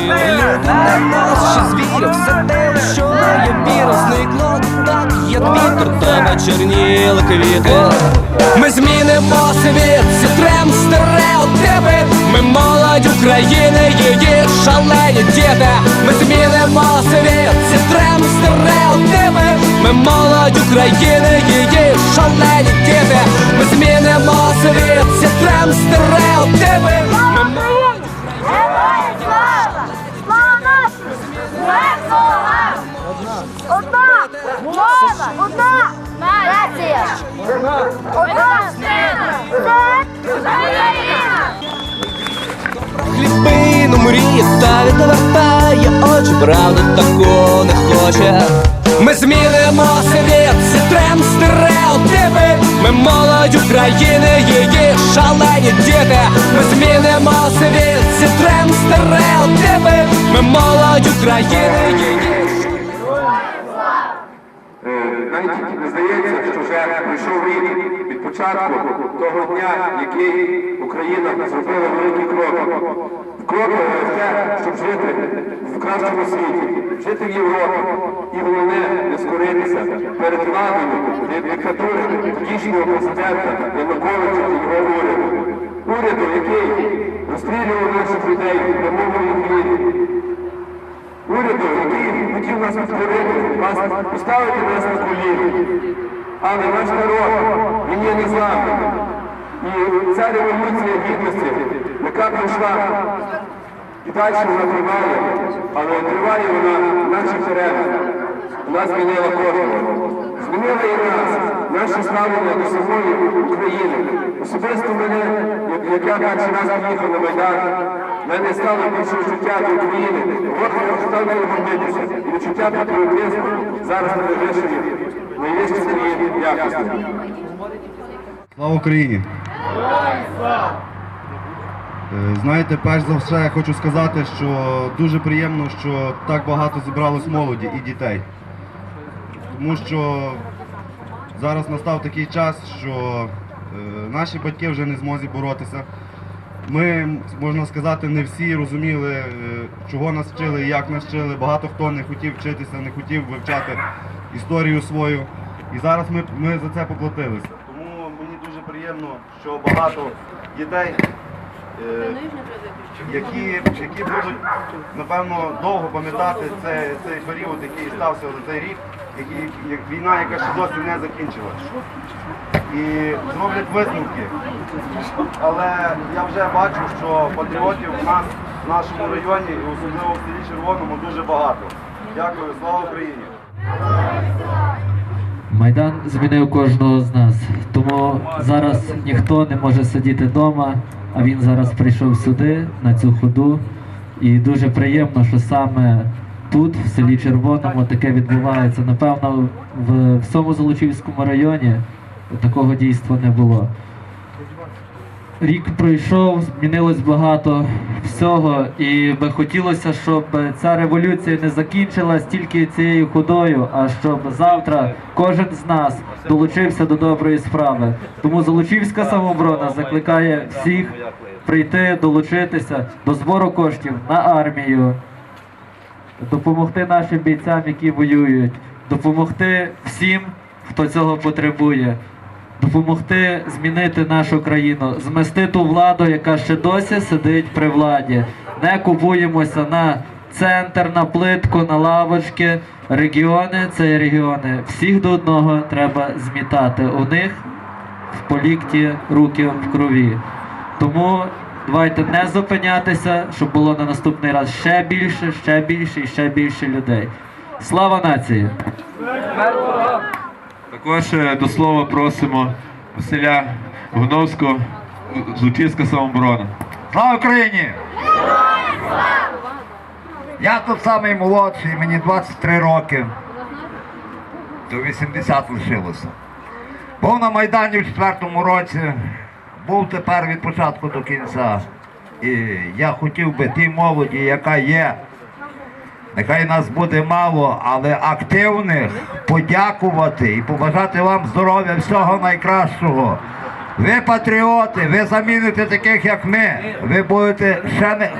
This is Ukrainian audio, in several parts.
Лід на нас ще звірів, все те, що я віру, зникло так, як вітер, та не квіти. Ми змінимо світ, зітрем стереотипи Ми молодь України, її шалені діти. Ми змінимо світ, зітрем стереотипи Ми молодь України, її шалені діти. Хлібину мріє та відвертає очі, правда тако не хоче. Ми змінимо світ, зітрем стереотипи. Ми молодь України, її шалені діти. Ми змінимо світ, зітрем стереотипи. Ми молодь України, її Е, Навіть не здається, пройшов рік початку того дня, який Україна зробила великий крок. Крок в те, щоб жити в кращому світі, жити в Європі. І головне не скоритися перед владою диктатури тодішнього президента Януковича і його уряду. Уряду, який розстрілював наших людей в прямому ефірі. Уряду, який хотів нас підкорити, поставити нас на коліна. Але наш народ, він є незламний. І ця революція гідності, яка пройшла, і далі вона триває, але триває вона в наших. Вона змінила кожного. Змінила і нас, наше ставлення до самої України. Особисто мене, як- я перший раз поїхав на Майдан, в мене стало більше життя до України. Ворог став нею гордитися. І відчуття патріотизму зараз на найвищій, найвищій своїй якості. Слава Україні! Е, Знаєте, перш за все я хочу сказати, що дуже приємно, що так багато зібралось молоді і дітей. Тому що зараз настав такий час, що е, наші батьки вже не змозі боротися. Ми, можна сказати, не всі розуміли, е, чого нас вчили як нас вчили. Багато хто не хотів вчитися, не хотів вивчати історію свою. І зараз ми, ми за це поплатилися. Тому мені дуже приємно, що багато дітей, е, які, які будуть, напевно, довго пам'ятати цей, цей період, який стався за цей рік, який, як війна, яка ще досі не закінчилась. І зроблять висновки. Але я вже бачу, що патріотів в нас в нашому районі, і особливо в селі Червоному, дуже багато. Дякую, слава Україні! Майдан змінив кожного з нас. Тому зараз ніхто не може сидіти вдома, а він зараз прийшов сюди, на цю ходу. І дуже приємно, що саме тут, в селі Червоному, таке відбувається. Напевно, в всьому Золочівському районі такого дійства не було. Рік пройшов, змінилось багато всього, і би хотілося, щоб ця революція не закінчилась тільки цією ходою, а щоб завтра кожен з нас долучився до доброї справи. Тому Золочівська самооборона закликає всіх прийти, долучитися до збору коштів на армію, допомогти нашим бійцям, які воюють, допомогти всім, хто цього потребує допомогти змінити нашу країну, змести ту владу, яка ще досі сидить при владі. Не купуємося на центр, на плитку, на лавочки. Регіони це регіони. Всіх до одного треба змітати. У них в полікті руки в крові. Тому давайте не зупинятися, щоб було на наступний раз ще більше, ще більше і ще більше людей. Слава нації! Також е, до слова просимо Василя Гуновського, Злочинська самооборона. Слава Україні! Я тут самий молодший, мені 23 роки. До 80 лишилося. Був на Майдані в четвертому році, був тепер від початку до кінця. І я хотів би тій молоді, яка є, нехай нас буде мало, але активних подякувати і побажати вам здоров'я, всього найкращого. Ви патріоти, ви заміните таких, як ми. Ви будете ще не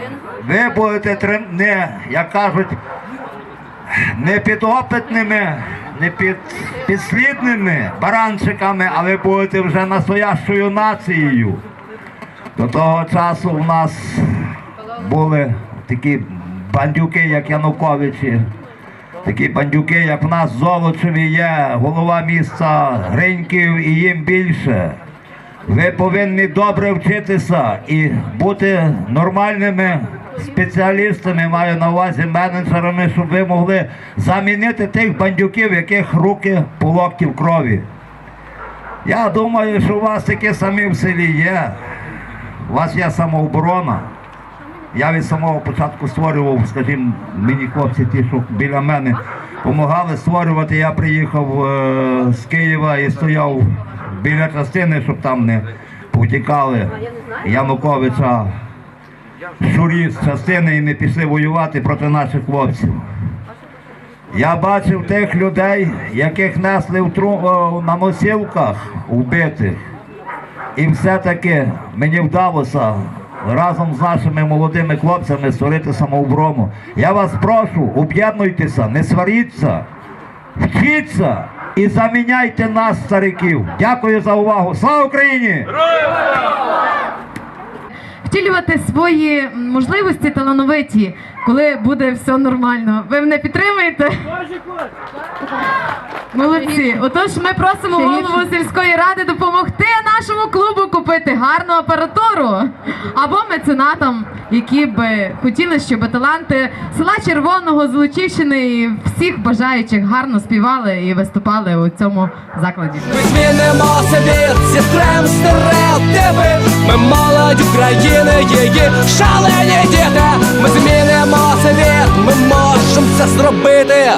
ви будете не, як кажуть, не підопитними не під, підслідними баранчиками, а ви будете вже настоящою нацією. До того часу у нас були такі бандюки, як Януковичі, такі бандюки, як в нас Золочеві є, голова міста Гриньків і їм більше. Ви повинні добре вчитися і бути нормальними спеціалістами, маю на увазі менеджерами, щоб ви могли замінити тих бандюків, яких руки по локті в крові. Я думаю, що у вас такі самі в селі є. У вас є самооборона. Я від самого початку створював, скажімо, мені хлопці, ті, що біля мене допомагали створювати. Я приїхав е, з Києва і стояв біля частини, щоб там не повтікали Януковича, шурі з частини і не пішли воювати проти наших хлопців. Я бачив тих людей, яких несли в тру... на носілках вбитих. І все-таки мені вдалося разом з нашими молодими хлопцями створити самооборону. Я вас прошу, об'єднуйтеся, не сваріться, вчіться і заміняйте нас, стариків. Дякую за увагу. Слава Україні! втілювати свої можливості талановиті, коли буде все нормально. Ви мене підтримуєте? Молодці. Отож, ми просимо голову сільської ради допомогти нашому клубу купити гарну апаратуру. Або меценатам, які би хотіли, щоб таланти села Червоного, Золочівщини і всіх бажаючих гарно співали і виступали у цьому закладі. Ми змінимо світ, зітрем стереотипи. Ми молодь України, її шалені діти. Ми змінимо світ, ми можемо це зробити